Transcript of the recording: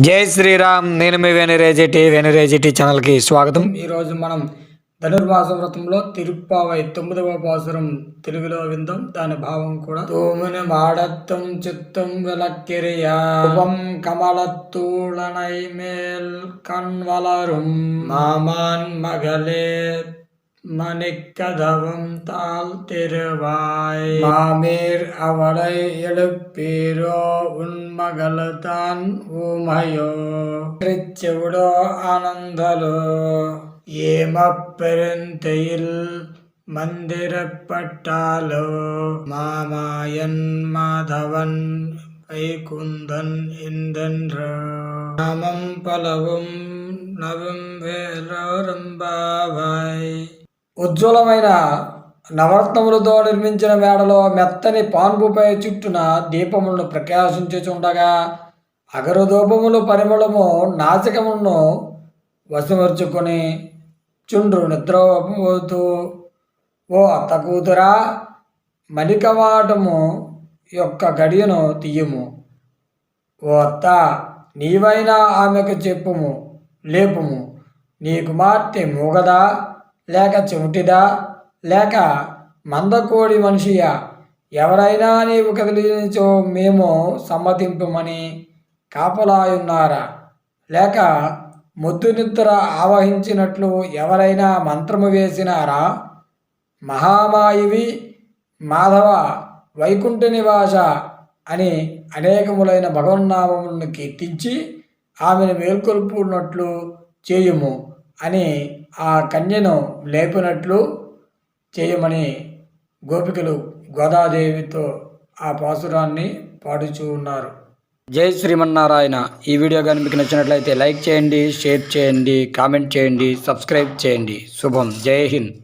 జై శ్రీరామ్ నేను మీ వెనురేజిటి వెనురేజిటి ఛానల్కి స్వాగతం. ఈరోజు మనం ధనుర్మాస వ్రతంలో తిరుప్పావై తొమ్మిదవ పాసురం తెలుగులో విందాం. దాని భావం కూడా తోముని మాడత్తం చిత్తం విలక్కిరియాపం కమలత్తూళనై మేల్ కన్వలరుం. మామాన్ మగలే மணிக்கதவும் தாழ் திருவாய். மாமீர் அவளை எழுப்பீரோ? உன்மகளு தான் ஊமையோ? திருச்சுடோ ஆனந்தலோ? ஏமப்பெருந்தையில் மந்திரப்பட்டாலோ? மாமாயன் மாதவன் வைகுந்தன் என்றோ நாமம் பலவும் நவும் வேலோரும்பாவாய் ఉజ్వలమైన నవరత్నములతో నిర్మించిన మేడలో మెత్తని పాన్పుపై చుట్టున దీపములను ప్రకాశించుచుండగా అగరధూపములు పరిమళము నాసికములను వశమర్చుకొని చుండ్రు నిద్రపోతూ ఓ అత్త కూతురా మణికవాటము యొక్క గడియను తీయము. ఓ అత్త నీవైనా ఆమెకు చెప్పుము లేపుము. నీ కుమార్తె మూగదా? లేక చెవిటిదా లేక మందకోడి మనిషియా? ఎవరైనా నీవు కదిలించో మేము సమ్మతింపమని కాపలాయున్నారా? లేక ముద్దునిద్ర ఆవహించినట్లు ఎవరైనా మంత్రము వేసినారా? మహామాయివి మాధవ వైకుంఠ నివాస అని అనేకములైన భగవన్నామములను కీర్తించి ఆమెను మేల్కొల్పునట్లు చేయుము. అని ఆ కన్యను లేపినట్లు చేయమని గోపికలు గోదాదేవితో ఆ పాసురాన్ని పాడుచూ ఉన్నారు. జై శ్రీమన్నారాయణ. ఈ వీడియో కానీ మీకు నచ్చినట్లయితే లైక్ చేయండి షేర్ చేయండి కామెంట్ చేయండి సబ్స్క్రైబ్ చేయండి. శుభం. జై హింద్.